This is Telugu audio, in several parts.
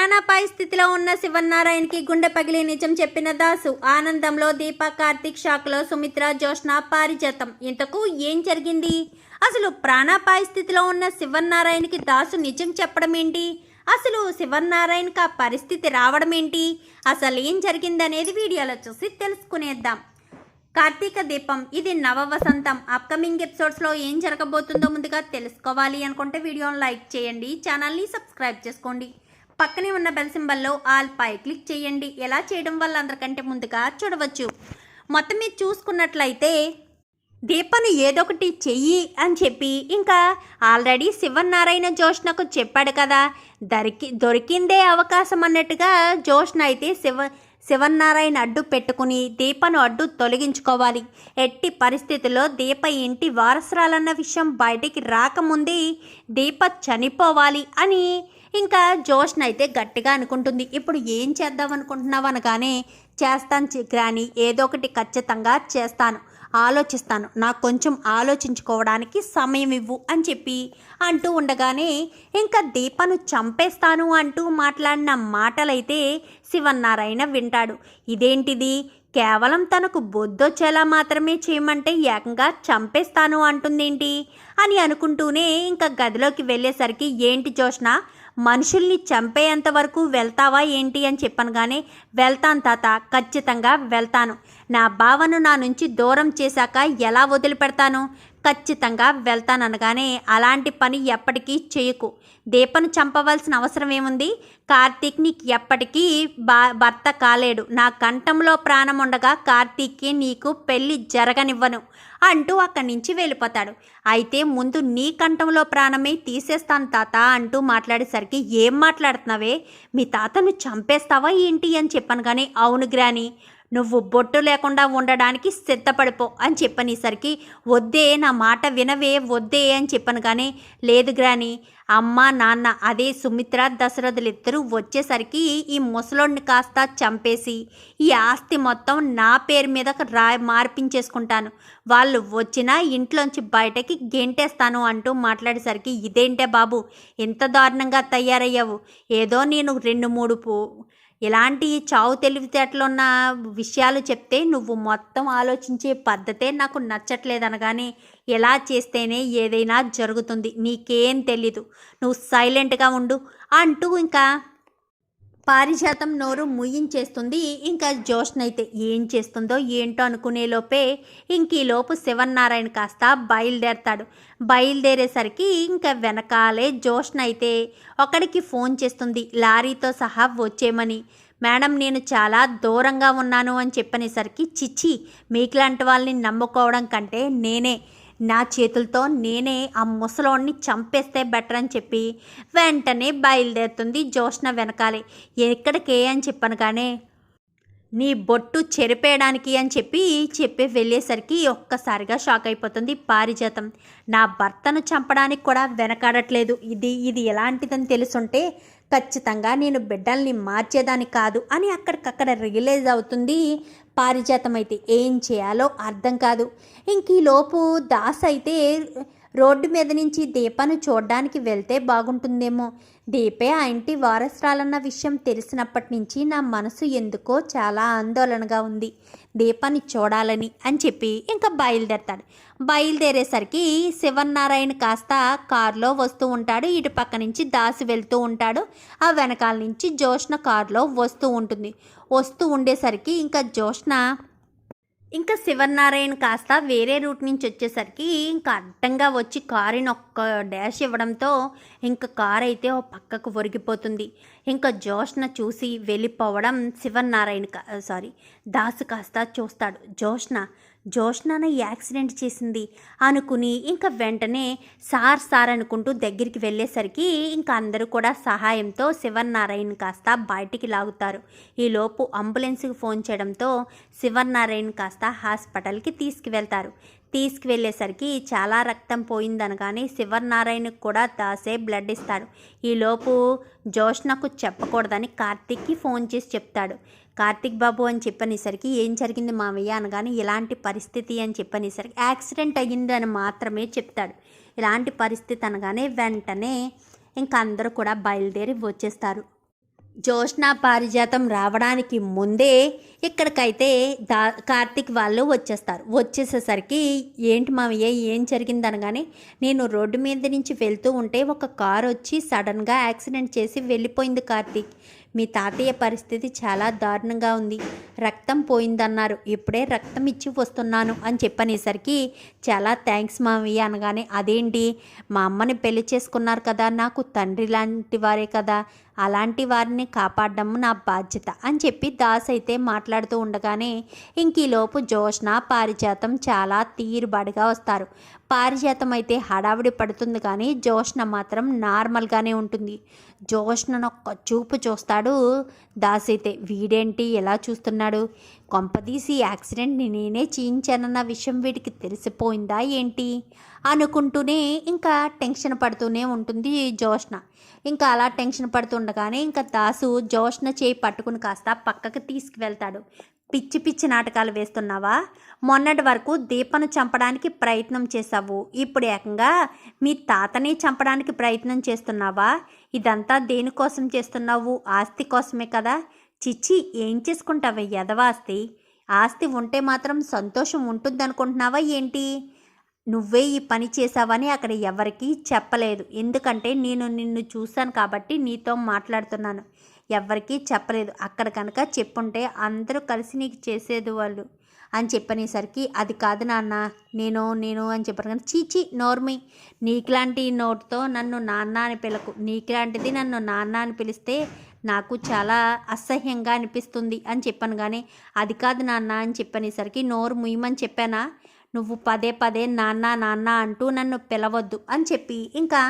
ప్రాణాపాయ స్థితిలో ఉన్న శివన్నారాయణకి గుండె పగిలి నిజం చెప్పిన దాసు. ఆనందంలో దీప కార్తిక్ షాక్లో సుమిత్ర జోష్ణ పారిజాతం. ఇంతకు ఏం జరిగింది? అసలు ప్రాణాపాయ స్థితిలో ఉన్న శివన్నారాయణకి దాసు నిజం చెప్పడం ఏంటి? అసలు శివన్నారాయణకి ఆ పరిస్థితి రావడం ఏంటి? అసలు ఏం జరిగిందనేది వీడియోలో చూసి తెలుసుకునేద్దాం. కార్తీక దీపం ఇది నవ వసంతం అప్కమింగ్ ఎపిసోడ్స్లో ఏం జరగబోతుందో ముందుగా తెలుసుకోవాలి అనుకుంటే వీడియోని లైక్ చేయండి ఛానల్ని సబ్స్క్రైబ్ చేసుకోండి. పక్కనే ఉన్న బెల్ సింబల్లో ఆల్ పై క్లిక్ చేయండి. ఎలా చేయడం వల్ల అందరికంటే ముందుగా చూడవచ్చు. మొత్తం మీరు చూసుకున్నట్లయితే దీపను ఏదొకటి చెయ్యి అని చెప్పి ఇంకా ఆల్రెడీ శివనారాయణ జోష్నకు చెప్పాడు కదా. దొరికి దొరికిందే అవకాశం అన్నట్టుగా జోష్న అయితే శివ శివనారాయణ అడ్డు పెట్టుకుని దీపను అడ్డు తొలగించుకోవాలి. ఎట్టి పరిస్థితుల్లో దీప ఇంటి వారసురాలన్న విషయం బయటికి రాకముందే దీప చనిపోవాలి అని ఇంకా జోష్న అయితే గట్టిగా అనుకుంటుంది. ఇప్పుడు ఏం చేద్దాం అనుకుంటున్నావు? అనగానే చేస్తాను చి- గ్రాని ఏదో ఒకటి ఖచ్చితంగా చేస్తాను ఆలోచిస్తాను. నాకు కొంచెం ఆలోచించుకోవడానికి సమయం ఇవ్వు అని చెప్పి అంటూ ఉండగానే ఇంకా దీపను చంపేస్తాను అంటూ మాట్లాడిన మాటలైతే శివన్నారాయణ వింటాడు. ఇదేంటిది? కేవలం తనకు బొద్దొచ్చేలా మాత్రమే చేయమంటే ఏకంగా చంపేస్తాను అంటుందేంటి? అని అనుకుంటూనే ఇంకా గదిలోకి వెళ్ళేసరికి ఏంటి జోష్న? మనుషుల్ని చంపేంత వరకు వెళ్తావా ఏంటి అని చెప్పాను కానీ వెళ్తాను తాత ఖచ్చితంగా వెళ్తాను. నా భావను నా నుంచి దూరం చేశాక ఎలా వదిలిపెడతాను? ఖచ్చితంగా వెళ్తాననగానే అలాంటి పని ఎప్పటికీ చేయకు. దీపను చంపవలసిన అవసరం ఏముంది? కార్తీక్ నీకు ఎప్పటికీ బా భర్త కాలేడు. నా కంఠంలో ప్రాణం ఉండగా కార్తీక్కి నీకు పెళ్ళి జరగనివ్వను అంటూ అక్కడి నుంచి వెళ్ళిపోతాడు. అయితే ముందు నీ కంఠంలో ప్రాణమే తీసేస్తాను తాత అంటూ మాట్లాడేసరికి ఏం మాట్లాడుతున్నావే? మీ తాతను చంపేస్తావా ఏంటి అని చెప్పాను కానీ అవును గ్రాని. నువ్వు బొట్టు లేకుండా ఉండడానికి సిద్ధపడిపో అని చెప్పనేసరికి వద్దే నా మాట వినవే వద్దే అని చెప్పాను కానీ లేదు గ్రాని అమ్మ నాన్న అదే సుమిత్ర దశరథులిద్దరూ వచ్చేసరికి ఈ ముసలోడిని కాస్త చంపేసి ఈ ఆస్తి మొత్తం నా పేరు మీద రా మార్పించేసుకుంటాను. వాళ్ళు వచ్చినా ఇంట్లోంచి బయటకి గెంటేస్తాను అంటూ మాట్లాడేసరికి ఇదేంటే బాబు ఇంత దారుణంగా తయారయ్యావు? ఏదో నేను రెండు మూడు పో ఇలాంటి చావు తెలివితేటలున్న విషయాలు చెప్తే నువ్వు మొత్తం ఆలోచించే పద్ధతే నాకు నచ్చట్లేదు అనగానే ఎలా చేస్తేనే ఏదైనా జరుగుతుంది. నీకేం తెలీదు. నువ్వు సైలెంట్గా ఉండు. అంటూ ఇంకా పారిజాతం నోరు ముయ్యించేస్తుంది. ఇంకా జోష్న అయితే ఏం చేస్తుందో ఏంటో అనుకునే లోపే ఇంక ఈలోపు శివన్నారాయణ కాస్త బయలుదేరతాడు. బయలుదేరేసరికి ఇంకా వెనకాలే జోష్న అయితే ఒకడికి ఫోన్ చేస్తుంది. లారీతో సహా వచ్చేమని. మేడం నేను చాలా దూరంగా ఉన్నాను అని చెప్పనేసరికి చిచ్చి మీకులాంటి వాళ్ళని నమ్ముకోవడం కంటే నేనే నా చేతులతో నేనే ఆ ముసలోడిని చంపేస్తే బెటర్ అని చెప్పి వెంటనే బయలుదేరుతుంది జోష్న వెనకాలే. ఎక్కడికే అని చెప్పాను కానీ నీ బొట్టు చెరిపేయడానికి అని చెప్పి చెప్పి వెళ్ళేసరికి ఒక్కసారిగా షాక్ అయిపోతుంది పారిజాతం. నా భర్తను చంపడానికి కూడా వెనకాడట్లేదు. ఇది ఇది ఎలాంటిదని తెలుసుంటే ఖచ్చితంగా నేను బిడ్డల్ని మార్చేదాన్ని కాదు అని అక్కడికక్కడ రియలైజ్ అవుతుంది పారిజాతం అయితే. ఏం చేయాలో అర్థం కాదు. ఇంక ఈలోపు దాస్ అయితే రోడ్డు మీద నుంచి దీపను చూడడానికి వెళ్తే బాగుంటుందేమో. దీపే ఆ ఇంటి వారసురాలన్న విషయం తెలిసినప్పటి నుంచి నా మనసు ఎందుకో చాలా ఆందోళనగా ఉంది. దీపాన్ని చూడాలని అని చెప్పి ఇంకా బయలుదేరతాడు. బయలుదేరేసరికి శివన్నారాయణ కాస్త కారులో వస్తూ ఉంటాడు. ఇటు పక్క నుంచి దాసి వెళ్తూ ఉంటాడు. ఆ వెనకాల నుంచి జోష్న కారులో వస్తూ ఉంటుంది. వస్తూ ఉండేసరికి ఇంకా జోష్న ఇంకా శివనారాయణ కాస్త వేరే రూట్ నుంచి వచ్చేసరికి ఇంకా అడ్డంగా వచ్చి కారుని ఒక్క డాష్ ఇవ్వడంతో ఇంకా కారు అయితే ఓ పక్కకు ఒరిగిపోతుంది. ఇంకా జోష్న చూసి వెళ్ళిపోవడం శివనారాయణ కా సారీ దాసు కాస్త చూస్తాడు. జోష్న జోష్నాన యాక్సిడెంట్ చేసింది అనుకుని ఇంకా వెంటనే సార్ సార్ అనుకుంటూ దగ్గరికి వెళ్ళేసరికి ఇంకా అందరూ కూడా సహాయంతో శివనారాయణ కాస్త బయటికి లాగుతారు. ఈలోపు అంబులెన్స్కి ఫోన్ చేయడంతో శివనారాయణ కాస్త హాస్పిటల్కి తీసుకువెళ్తారు. తీసుకువెళ్ళేసరికి చాలా రక్తం పోయిందనగానే శివనారాయణకు కూడా దాసే బ్లడ్ ఇస్తాడు. ఈలోపు జోష్నకు చెప్పకూడదని కార్తీక్కి ఫోన్ చేసి చెప్తాడు. కార్తిక్ బాబు అని చెప్పనేసరికి ఏం జరిగింది మావయ్య అనగానే ఇలాంటి పరిస్థితి అని చెప్పనేసరికి యాక్సిడెంట్ అయ్యింది అని మాత్రమే చెప్తాడు. ఇలాంటి పరిస్థితి అనగానే వెంటనే ఇంకా అందరూ కూడా బయలుదేరి వచ్చేస్తారు. జోష్నా పారిజాతం రావడానికి ముందే ఇక్కడికైతే దా కార్తిక్ వాళ్ళు వచ్చేస్తారు. వచ్చేసేసరికి ఏంటి మావయ్య ఏం జరిగింది అనగానే నేను రోడ్డు మీద నుంచి వెళ్తూ ఉంటే ఒక కార్ వచ్చి సడన్గా యాక్సిడెంట్ చేసి వెళ్ళిపోయింది కార్తీక్. మీ తాతయ్య పరిస్థితి చాలా దారుణంగా ఉంది. రక్తం పోయిందన్నారు. ఇప్పుడే రక్తం ఇచ్చి వస్తున్నాను అని చెప్పనేసరికి చాలా థ్యాంక్స్ మామయ్య అనగానే అదేంటి? మా అమ్మని పెళ్ళి చేసుకున్నారు కదా నాకు తండ్రి లాంటి వారే కదా. అలాంటి వారిని కాపాడడం నా బాధ్యత అని చెప్పి దాస్ అయితే మాట్లాడుతూ ఉండగానే ఇంకీలోపు జోష్న పారిజాతం చాలా తీరుబడిగా వస్తారు. పారిజాతం అయితే హడావిడి పడుతుంది కానీ జోష్న మాత్రం నార్మల్గానే ఉంటుంది. జోష్నను ఒక్క చూపు చూస్తాడు దాస్ అయితే. వీడేంటి? ఎలా చూస్తున్నాడు? కొంపదీసి యాక్సిడెంట్ని నేనే చేయించానన్న విషయం వీడికి తెలిసిపోయిందా ఏంటి? అనుకుంటూనే ఇంకా టెన్షన్ పడుతూనే ఉంటుంది జోష్న. ఇంకా అలా టెన్షన్ పడుతుండగానే ఇంకా దాసు జోష్న చేయి పట్టుకుని కాస్త పక్కకి తీసుకువెళ్తాడు. పిచ్చి పిచ్చి నాటకాలు వేస్తున్నావా? మొన్నటి వరకు దీపను చంపడానికి ప్రయత్నం చేశావు. ఇప్పుడు ఏకంగా మీ తాతని చంపడానికి ప్రయత్నం చేస్తున్నావా? ఇదంతా దేనికోసం చేస్తున్నావు? ఆస్తి కోసమే కదా. చిచ్చి ఏం చేసుకుంటావా యదవాస్తి? ఆస్తి ఉంటే మాత్రం సంతోషం ఉంటుందనుకుంటున్నావా ఏంటి? నువ్వే ఈ పని చేసావని అక్కడ ఎవరికీ చెప్పలేదు. ఎందుకంటే నేను నిన్ను చూశాను కాబట్టి నీతో మాట్లాడుతున్నాను. ఎవరికీ చెప్పలేదు. అక్కడ కనుక చెప్పుంటే అందరూ కలిసి నీకు చేసేది వాళ్ళు అని చెప్పనేసరికి అది కాదు నాన్న నేను నేను అని చెప్పాను కానీ చీచి నోర్మి నీకులాంటి నోటుతో నన్ను నాన్న అని పిలకు. నీకులాంటిది నన్ను నాన్న అని పిలిస్తే నాకు చాలా అసహ్యంగా అనిపిస్తుంది అని చెప్పాను. కానీ అది కాదు నాన్న అని చెప్పనేసరికి నోరు ముయ్యమని చెప్పానా? నువ్వు పదే పదే నాన్న నాన్న అంటూ నన్ను పిలవద్దు అని చెప్పి ఇంకా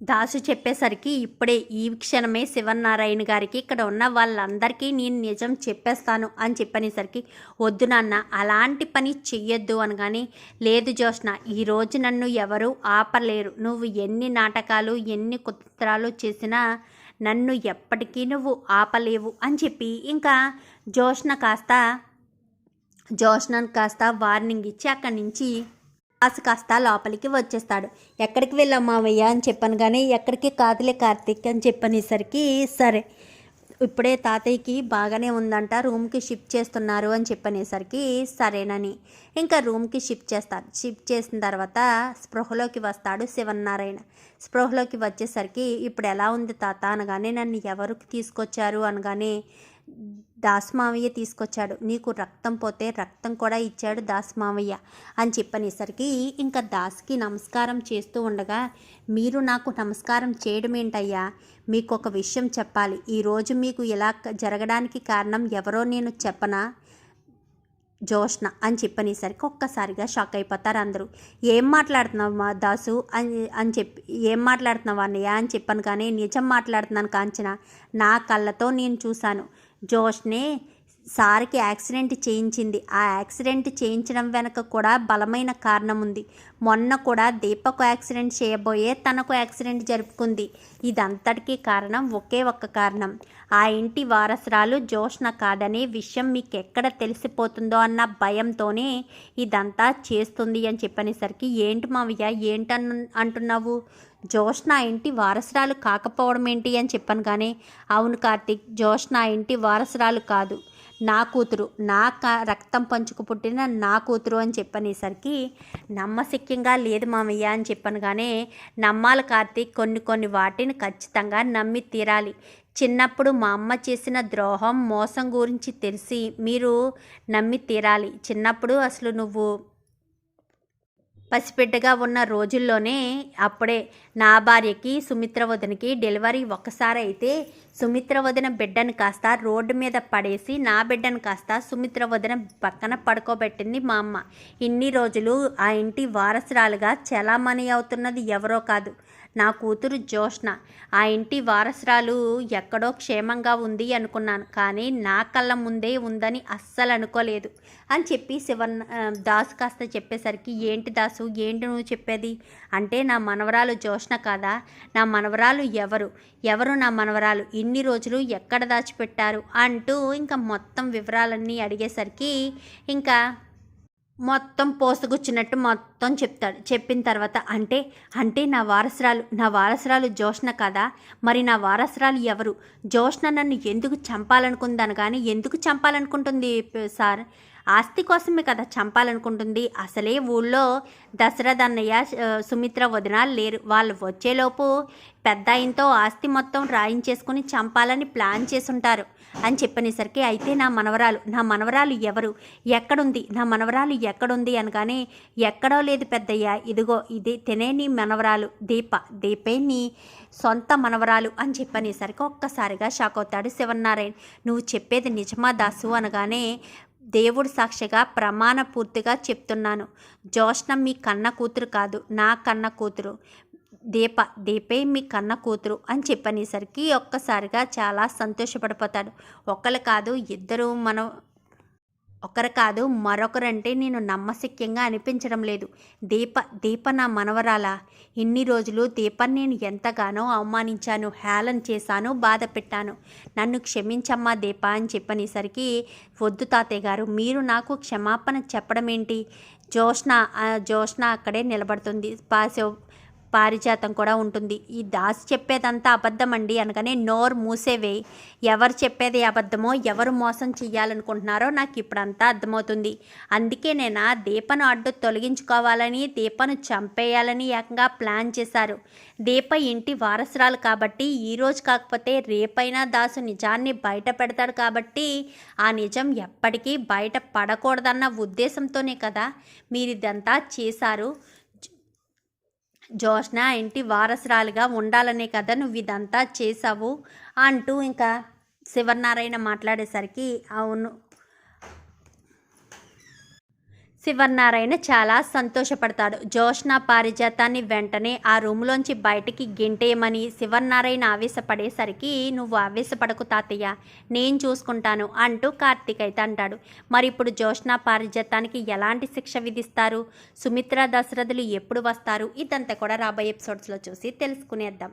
దాసు చెప్పేసరికి ఇప్పుడే ఈ క్షణమే శివనారాయణ గారికి ఇక్కడ ఉన్న వాళ్ళందరికీ నేను నిజం చెప్పేస్తాను అని చెప్పనేసరికి వద్దు నాన్న అలాంటి పని చెయ్యొద్దు అనగానే లేదు జోష్న ఈరోజు నన్ను ఎవరు ఆపలేరు. నువ్వు ఎన్ని నాటకాలు ఎన్ని కుత్రాలు చేసినా నన్ను ఎప్పటికీ నువ్వు ఆపలేవు అని చెప్పి ఇంకా జోష్న కాస్త జోష్నన్ కాస్త వార్నింగ్ ఇచ్చి అక్కడి నుంచి కాసు కాస్త లోపలికి వచ్చేస్తాడు. ఎక్కడికి వెళ్ళాం మావయ్య అని చెప్పాను కానీ ఎక్కడికి? కాదులే కార్తీక్ అని చెప్పనేసరికి సరే. ఇప్పుడే తాతయ్యకి బాగానే ఉందంట రూమ్కి షిఫ్ట్ చేస్తున్నారు అని చెప్పనేసరికి సరేనని. ఇంకా రూమ్కి షిఫ్ట్ చేస్తారు షిఫ్ట్ చేసిన తర్వాత స్పృహలోకి వస్తాడు శివనారాయణ స్పృహలోకి వచ్చేసరికి ఇప్పుడు ఎలా ఉంది తాత? అనగానే నన్ను ఎవరికి తీసుకొచ్చారు? అనగానే దాస్మావయ్య తీసుకొచ్చాడు. నీకు రక్తం పోతే రక్తం కూడా ఇచ్చాడు దాస్మావయ్య అని చెప్పనేసరికి ఇంకా దాస్కి నమస్కారం చేస్తూ ఉండగా మీరు నాకు నమస్కారం చేయడం ఏంటయ్యా మీకు ఒక విషయం చెప్పాలి. ఈరోజు మీకు ఇలా జరగడానికి కారణం ఎవరో నేను చెప్పనా? జోష్న అని చెప్పనేసరికి ఒక్కసారిగా షాక్ అయిపోతారు అందరూ. ఏం మాట్లాడుతున్నావు మా దాసు అని అని చెప్పి ఏం మాట్లాడుతున్నావు అన్నయ్య అని చెప్పాను కానీ నిజం మాట్లాడుతున్నాను కాంచన నా కళ్ళతో నేను చూశాను. జోష్నే సార్కి యాక్సిడెంట్ చేయించింది. ఆ యాక్సిడెంట్ చేయించడం వెనక కూడా బలమైన కారణం ఉంది మొన్న కూడా దీపకు యాక్సిడెంట్ చేయబోయే తనకు యాక్సిడెంట్ జరుపుకుంది. ఇదంతటికీ కారణం ఒకే ఒక్క కారణం. ఆ ఇంటి వారసురాలు జోష్న కాదనే విషయం మీకు ఎక్కడ తెలిసిపోతుందో అన్న భయంతోనే ఇదంతా చేస్తుంది అని చెప్పనేసరికి ఏంటి మావయ్య ఏంటన్ అంటున్నావు? జోష్న ఇంటి వారసురాలు కాకపోవడం ఏంటి అని చెప్పాను కానీ అవును కార్తీక్ జోష్న ఇంటి వారసురాలు కాదు. నా కూతురు నా క రక్తం పంచుకు పుట్టిన నా కూతురు అని చెప్పనేసరికి నమ్మశక్యంగా లేదు మామయ్య అని చెప్పాను కానీ నమ్మాలి కార్తీక్ కొన్ని కొన్ని వాటిని ఖచ్చితంగా నమ్మి తీరాలి. చిన్నప్పుడు మా అమ్మ చేసిన ద్రోహం మోసం గురించి తెలిసి మీరు నమ్మి తీరాలి. చిన్నప్పుడు అసలు నువ్వు పసిబిడ్డగా ఉన్న రోజుల్లోనే అప్పుడే నా భార్యకి సుమిత్ర వదనకి డెలివరీ ఒక్కసారైతే అయితే సుమిత్ర వదిన బిడ్డను కాస్త రోడ్డు మీద పడేసి నా బిడ్డను కాస్త సుమిత్ర వదిన పక్కన పడుకోబెట్టింది మా అమ్మ. ఇన్ని రోజులు ఆ ఇంటి వారసురాలుగా చలామణి అవుతున్నది ఎవరో కాదు. నా కూతురు జోష్న ఆ ఇంటి వారసురాలు ఎక్కడో క్షేమంగా ఉంది అనుకున్నాను కానీ నా కళ్ళ ముందే ఉందని అస్సలు అనుకోలేదు అని చెప్పి శివన్ దాసు కాస్త చెప్పేసరికి ఏంటి దాసు ఏంటి నువ్వు చెప్పేది? అంటే నా మనవరాలు జోష్న కాదా? నా మనవరాలు ఎవరు? ఎవరు నా మనవరాలు? ఇన్ని రోజులు ఎక్కడ దాచిపెట్టారు? అంటూ ఇంకా మొత్తం వివరాలన్నీ అడిగేసరికి ఇంకా మొత్తం పోసగుచ్చినట్టు మొత్తం చెప్తాడు. చెప్పిన తర్వాత అంటే అంటే నా వారసురాలు నా వారసురాలు జోష్ణ కదా? మరి నా వారసురాలు ఎవరు? జోష్ణ నన్ను ఎందుకు చంపాలనుకుందాను కానీ ఎందుకు చంపాలనుకుంటుంది సార్? ఆస్తి కోసమే కదా చంపాలనుకుంటుంది. అసలే ఊళ్ళో దశరథ అన్నయ్య సుమిత్ర వదిన లేరు. వాళ్ళు వచ్చేలోపు పెద్ద ఆయనతో ఆస్తి మొత్తం రాయించేసుకుని చంపాలని ప్లాన్ చేసుంటారు అని చెప్పనేసరికి అయితే నా మనవరాలు నా మనవరాలు ఎవరు? ఎక్కడుంది? నా మనవరాలు ఎక్కడుంది? అనగానే ఎక్కడో లేదు పెద్దయ్య. ఇదిగో ఇది తినే నీ మనవరాలు. దీప దీపే నీ సొంత మనవరాలు. అని చెప్పనేసరికి ఒక్కసారిగా షాక్ అవుతాడు శివనారాయణ నువ్వు చెప్పేది నిజమా దాసు? అనగానే దేవుడు సాక్షిగా ప్రమాణ పూర్తిగా చెప్తున్నాను. జోష్న మీ కన్న కూతురు కాదు నా కన్న కూతురు. దీప దీపే మీ కన్న కూతురు అని చెప్పనేసరికి ఒక్కసారిగా చాలా సంతోషపడిపోతాడు. ఒకరు కాదు ఇద్దరు మనం ఒకరు కాదు మరొకరంటే నేను నమ్మశక్యంగా అనిపించడం లేదు. దీప దీప నా మనవరాలా? ఇన్ని రోజులు దీపని నేను ఎంతగానో అవమానించాను హేళన చేశాను బాధ పెట్టాను. నన్ను క్షమించమ్మా దీప అని చెప్పనేసరికి వద్దు తాతయ్య గారు మీరు నాకు క్షమాపణ చెప్పడం ఏంటి జోష్న జోష్న అక్కడే నిలబడుతుంది. పాసో పారిజాతం కూడా ఉంటుంది. ఈ దాస్ చెప్పేదంతా అబద్ధం అండి అనగానే నోరు మూసేవే ఎవరు చెప్పేది అబద్ధమో ఎవరు మోసం చెయ్యాలనుకుంటున్నారో నాకు ఇప్పుడంతా అర్థమవుతుంది. అందుకే నేను దీపను అడ్డు తొలగించుకోవాలని దీపను చంపేయాలని ఏకంగా ప్లాన్ చేశారు. దీప ఇంటి వారసురాలు కాబట్టి ఈరోజు కాకపోతే రేపైనా దాసు నిజాన్ని బయట పెడతాడు కాబట్టి ఆ నిజం ఎప్పటికీ బయట పడకూడదన్న ఉద్దేశంతోనే కదా మీరు ఇదంతా చేశారు. జోష్న ఇంటి వారసురాలుగా ఉండాలనే కదా నువ్వు ఇదంతా చేసావు అంటూ ఇంకా శివనారాయణ మాట్లాడేసరికి అవును శివనారాయణ చాలా సంతోషపడతాడు. జోష్న పారిజాతాన్ని వెంటనే ఆ రూమ్లోంచి బయటికి గెంటేయమని శివనారాయణ ఆవేశపడేసరికి నువ్వు ఆవేశపడకు తాతయ్య నేను చూసుకుంటాను అంటూ కార్తీక్ అయితే అంటాడు. మరి ఇప్పుడు జోష్న పారిజాతానికి ఎలాంటి శిక్ష విధిస్తారు? సుమిత్ర దశరథులు ఎప్పుడు వస్తారు? ఇదంతా కూడా రాబోయే ఎపిసోడ్స్లో చూసి తెలుసుకునేద్దాం.